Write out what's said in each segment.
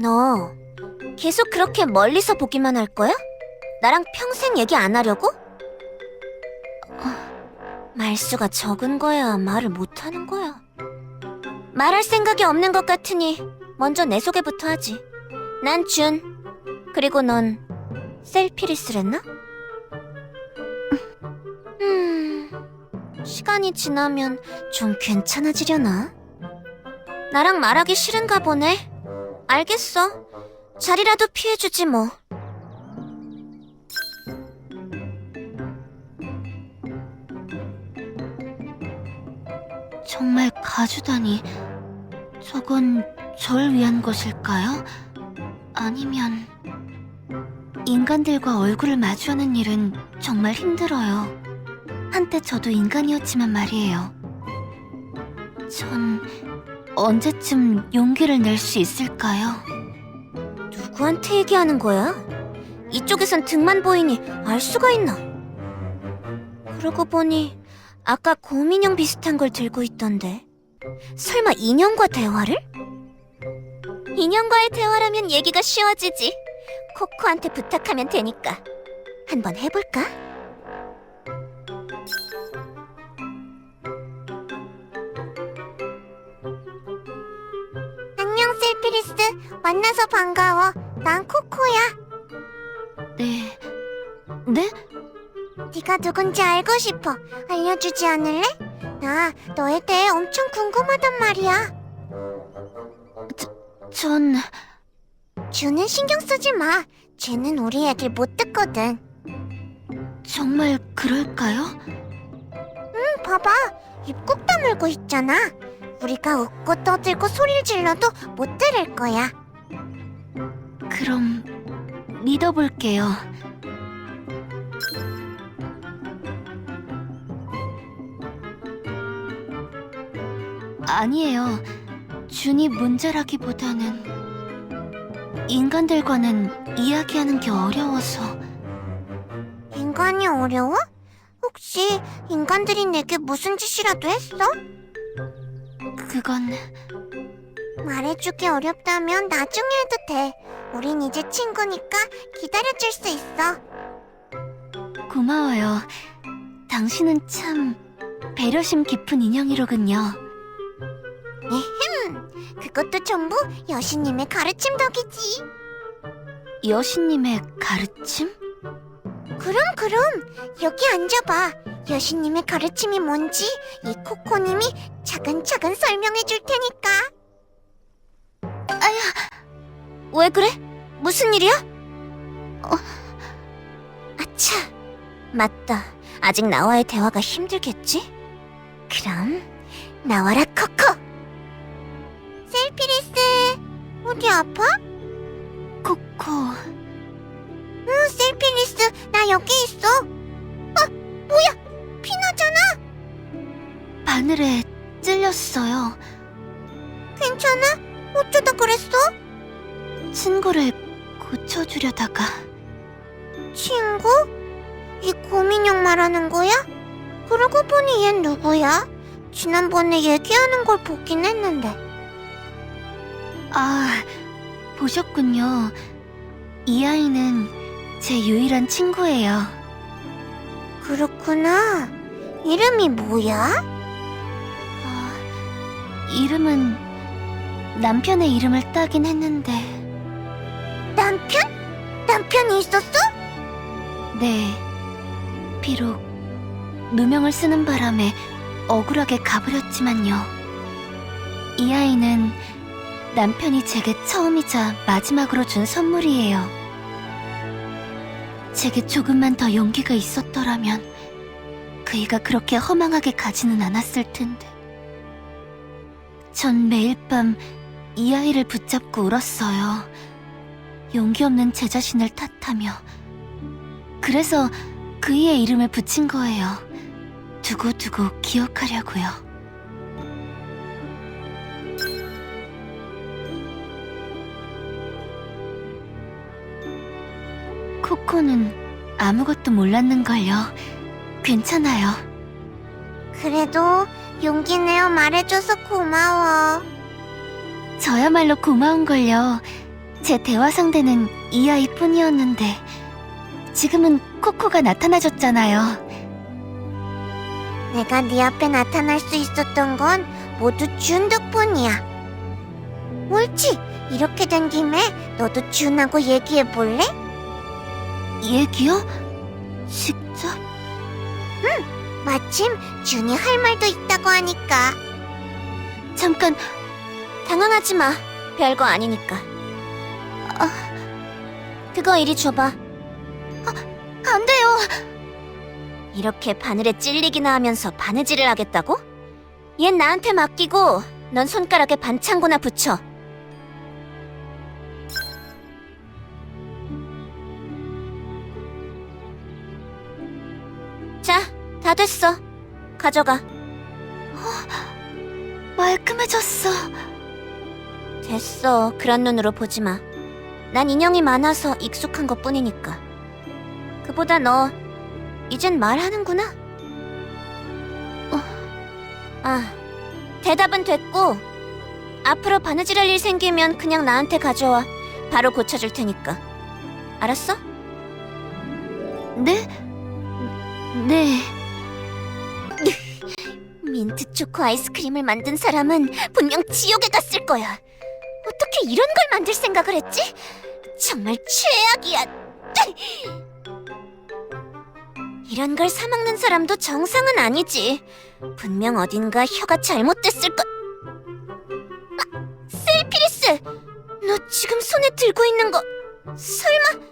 너 계속 그렇게 멀리서 보기만 할 거야? 나랑 평생 얘기 안 하려고? 어, 말수가 적은 거야, 말을 못 하는 거야. 말할 생각이 없는 것 같으니 먼저 내 소개부터 하지. 난 준. 그리고 넌 셀피리스랬나? 음, 시간이 지나면 좀 괜찮아지려나? 나랑 말하기 싫은가 보네. 알겠어. 자리라도 피해주지 뭐. 정말 가주다니. 저건 절 위한 것일까요? 아니면 인간들과 얼굴을 마주하는 일은 정말 힘들어요. 한때 저도 인간이었지만 말이에요. 전 언제쯤 용기를 낼 수 있을까요? 누구한테 얘기하는 거야? 이쪽에선 등만 보이니 알 수가 있나? 그러고 보니 아까 곰인형 비슷한 걸 들고 있던데 설마 인형과 대화를? 인형과의 대화라면 얘기가 쉬워지지 코코한테 부탁하면 되니까 한번 해볼까? 만나서 반가워 난 코코야 네. 네? 네가 누군지 알고 싶어. 알려주지 않을래? 나 너에 대해 엄청 궁금하단 말이야. 전 주는 신경 쓰지 마. 쟤는 우리 얘길 못 듣거든. 정말 그럴까요? 응, 봐봐. 입 꾹 다물고 있잖아. 우리가 웃고 떠들고 소리를 질러도 못 들을 거야. 그럼 믿어볼게요. 아니에요. 준이 문제라기보다는 인간들과는 이야기하는 게 어려워서 인간이 어려워? 혹시 인간들이 내게 무슨 짓이라도 했어? 그건 말해주기 어렵다면 나중에 해도 돼. 우린 이제 친구니까 기다려줄 수 있어. 고마워요. 당신은 참 배려심 깊은 인형이로군요. 그것도 전부 여신님의 가르침 덕이지. 여신님의 가르침? 그럼 그럼 여기 앉아봐. 여신님의 가르침이 뭔지 이 코코님이 차근차근 설명해 줄 테니까. 아야, 왜 그래? 무슨 일이야? 어, 아차, 맞다. 아직 나와의 대화가 힘들겠지? 그럼 나와라 코코. 셀피리스, 어디 아파? 코코. 응, 셀피리스, 나 여기 있어. 아, 뭐야? 피나잖아. 바늘에 찔렸어요. 괜찮아? 어쩌다 그랬어? 친구를 고쳐주려다가 친구? 이 고민형 말하는 거야? 그러고 보니 얜 누구야? 지난번에 얘기하는 걸 보긴 했는데. 아 보셨군요. 이 아이는 제 유일한 친구예요. 그렇구나. 이름이 뭐야? 아, 이름은 남편의 이름을 따긴 했는데 편이 있었어? 네 비록 누명을 쓰는 바람에 억울하게 가버렸지만요. 이 아이는 남편이 제게 처음이자 마지막으로 준 선물이에요. 제게 조금만 더 용기가 있었더라면 그이가 그렇게 허망하게 가지는 않았을 텐데. 전 매일 밤 이 아이를 붙잡고 울었어요. 용기 없는 제 자신을 탓하며. 그래서 그이의 이름을 붙인 거예요. 두고두고 기억하려고요. 코코는 아무것도 몰랐는걸요. 괜찮아요. 그래도 용기 내어 말해줘서 고마워. 저야말로 고마운걸요. 제 대화 상대는 이 아이뿐이었는데 지금은 코코가 나타나줬잖아요. 내가 네 앞에 나타날 수 있었던 건 모두 준 덕분이야. 옳지. 이렇게 된 김에 너도 준하고 얘기해 볼래? 얘기요? 직접? 마침 준이 할 말도 있다고 하니까. 잠깐 당황하지 마. 별거 아니니까. 아, 그거 이리 줘봐. 안 돼요. 이렇게 바늘에 찔리기나 하면서 바느질을 하겠다고? 얜 나한테 맡기고 넌 손가락에 반창고나 붙여. 자, 다 됐어. 가져가. 말끔해졌어. 됐어. 그런 눈으로 보지 마. 난 인형이 많아서 익숙한 것 뿐이니까. 그보다 너, 이젠 말하는구나. 어. 아, 대답은 됐고, 앞으로 바느질 할 일 생기면 그냥 나한테 가져와. 바로 고쳐줄 테니까. 알았어? 네? 네. 민트 초코 아이스크림을 만든 사람은 분명 지옥에 갔을 거야. 이런 걸 만들 생각을 했지? 정말 최악이야. 이런 걸 사먹는 사람도 정상은 아니지. 분명 어딘가 혀가 잘못됐을 것. 아, 셀피리스! 너 지금 손에 들고 있는 거 설마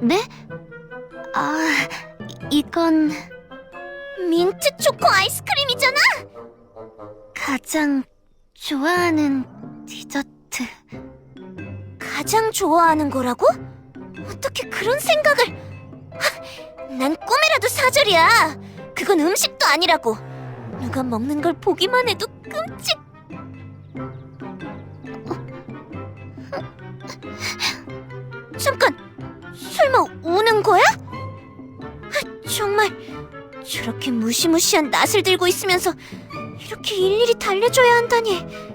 네? 아, 이건 민트 초코 아이스크림이잖아? 가장 좋아하는 디저트. 가장 좋아하는 거라고? 어떻게 그런 생각을? 하, 난 꿈에라도 사절이야. 그건 음식도 아니라고. 누가 먹는 걸 보기만 해도 끔찍. 어? 잠깐, 설마 우는 거야? 하, 정말 저렇게 무시무시한 낫을 들고 있으면서 이렇게 일일이 달래줘야 한다니.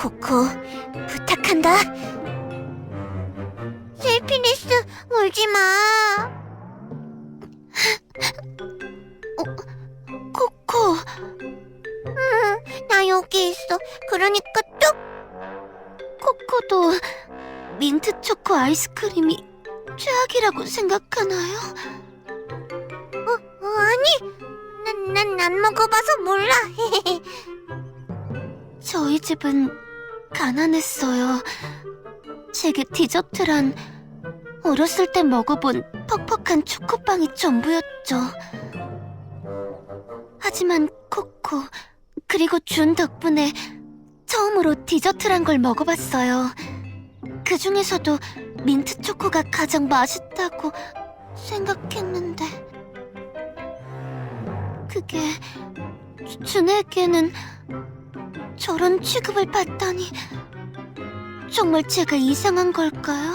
코코, 부탁한다. 셀피니스, 울지 마. 코코, 나 여기 있어. 그러니까 뚝. 코코도 민트 초코 아이스크림이 최악이라고 생각하나요? 어, 아니, 난 난 안 먹어봐서 몰라. 저희 집은 가난했어요. 제게 디저트란 어렸을 때 먹어본 퍽퍽한 초코빵이 전부였죠. 하지만 코코, 그리고 준 덕분에 처음으로 디저트란 걸 먹어봤어요. 그 중에서도 민트 초코가 가장 맛있다고 생각했는데. 그게 주- 준에게는 저런 취급을 받다니 정말 제가 이상한 걸까요?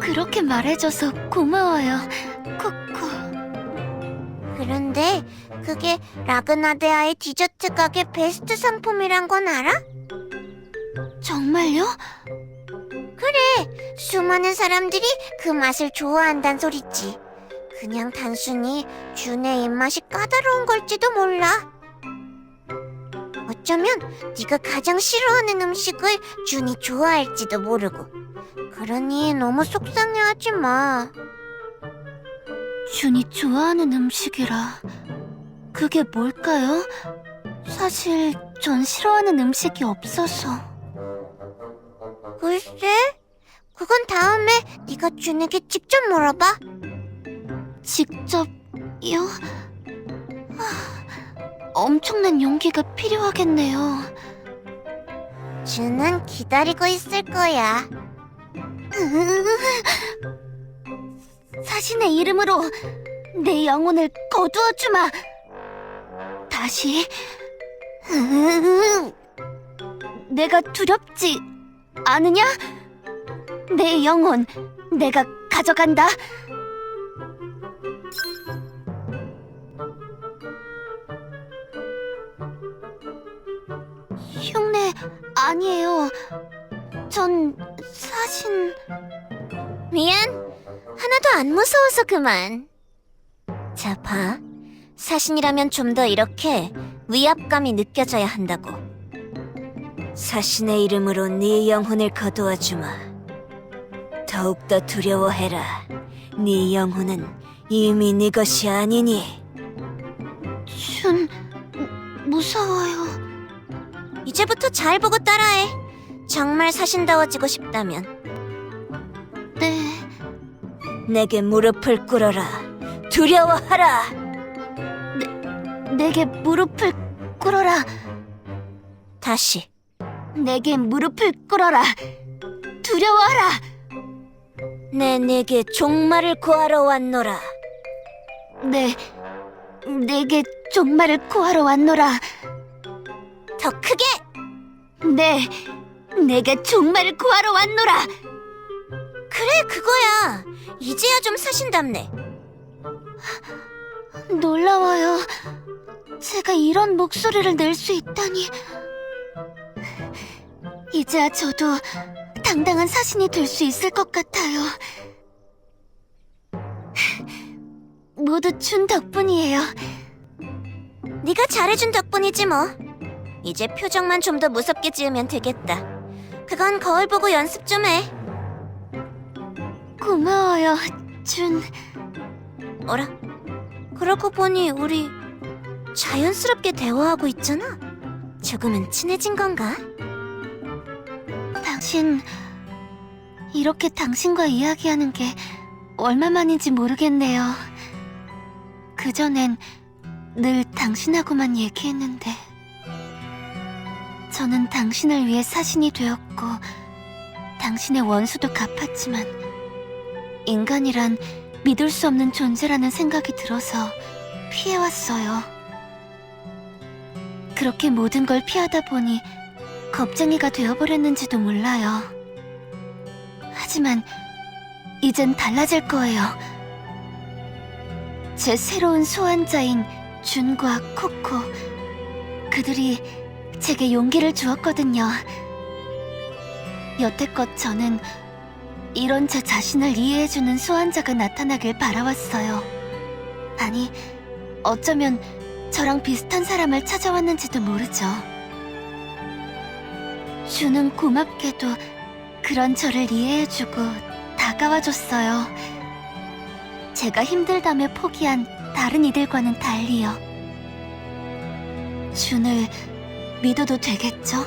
그렇게 말해줘서 고마워요, 코코. 그런데 그게 라그나데아의 디저트 가게 베스트 상품이란 건 알아? 정말요? 수많은 사람들이 그 맛을 좋아한단 소리지. 그냥 단순히 준의 입맛이 까다로운 걸지도 몰라. 어쩌면 네가 가장 싫어하는 음식을 준이 좋아할지도 모르고. 그러니 너무 속상해하지 마. 준이 좋아하는 음식이라. 그게 뭘까요? 사실 전 싫어하는 음식이 없어서. 글쎄, 그건 다음에 네가 준에게 직접 물어봐. 직접요? 하, 엄청난 용기가 필요하겠네요. 준은 기다리고 있을 거야. 사신의 이름으로 내 영혼을 거두어 주마. 다시. 내가 두렵지 아느냐? 내 영혼 내가 가져간다. 흉내 아니에요. 전 사신 미안. 하나도 안 무서워서 그만. 자, 봐. 사신이라면 좀 더 이렇게 위압감이 느껴져야 한다고. 사신의 이름으로 네 영혼을 거두어 주마. 더욱더 두려워해라. 네 영혼은 이미 네 것이 아니니. 준... 무서워요. 이제부터 잘 보고 따라해. 정말 사신다워지고 싶다면 네, 내게 무릎을 꿇어라. 두려워하라. 내게 무릎을 꿇어라. 다시. 내게 무릎을 꿇어라. 두려워하라. 내 내게 종말을 구하러 왔노라. 네, 내게 종말을 구하러 왔노라. 더 크게. 네, 내게 종말을 구하러 왔노라. 그래 그거야. 이제야 좀 사신답네. 놀라워요. 제가 이런 목소리를 낼 수 있다니. 이제야 저도 당당한 사신이 될 수 있을 것 같아요. 모두 준 덕분이에요. 네가 잘해준 덕분이지 뭐. 이제 표정만 좀 더 무섭게 지으면 되겠다. 그건 거울 보고 연습 좀 해. 고마워요, 준. 어라? 그러고 보니 우리 자연스럽게 대화하고 있잖아. 조금은 친해진 건가? 당신, 이렇게 당신과 이야기하는 게 얼마만인지 모르겠네요. 그전엔 늘 당신하고만 얘기했는데. 저는 당신을 위해 사신이 되었고, 당신의 원수도 갚았지만, 인간이란 믿을 수 없는 존재라는 생각이 들어서 피해왔어요. 그렇게 모든 걸 피하다 보니 겁쟁이가 되어버렸는지도 몰라요. 하지만 이젠 달라질 거예요. 제 새로운 소환자인 준과 코코 그들이 제게 용기를 주었거든요. 여태껏 저는 이런 제 자신을 이해해주는 소환자가 나타나길 바라왔어요. 아니, 어쩌면 저랑 비슷한 사람을 찾아왔는지도 모르죠. 주는 고맙게도 그런 저를 이해해주고 다가와줬어요. 제가 힘들다며 포기한 다른 이들과는 달리요. 준을 믿어도 되겠죠?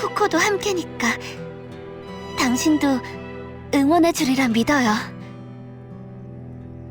코코도 함께니까. 당신도 응원해주리라 믿어요.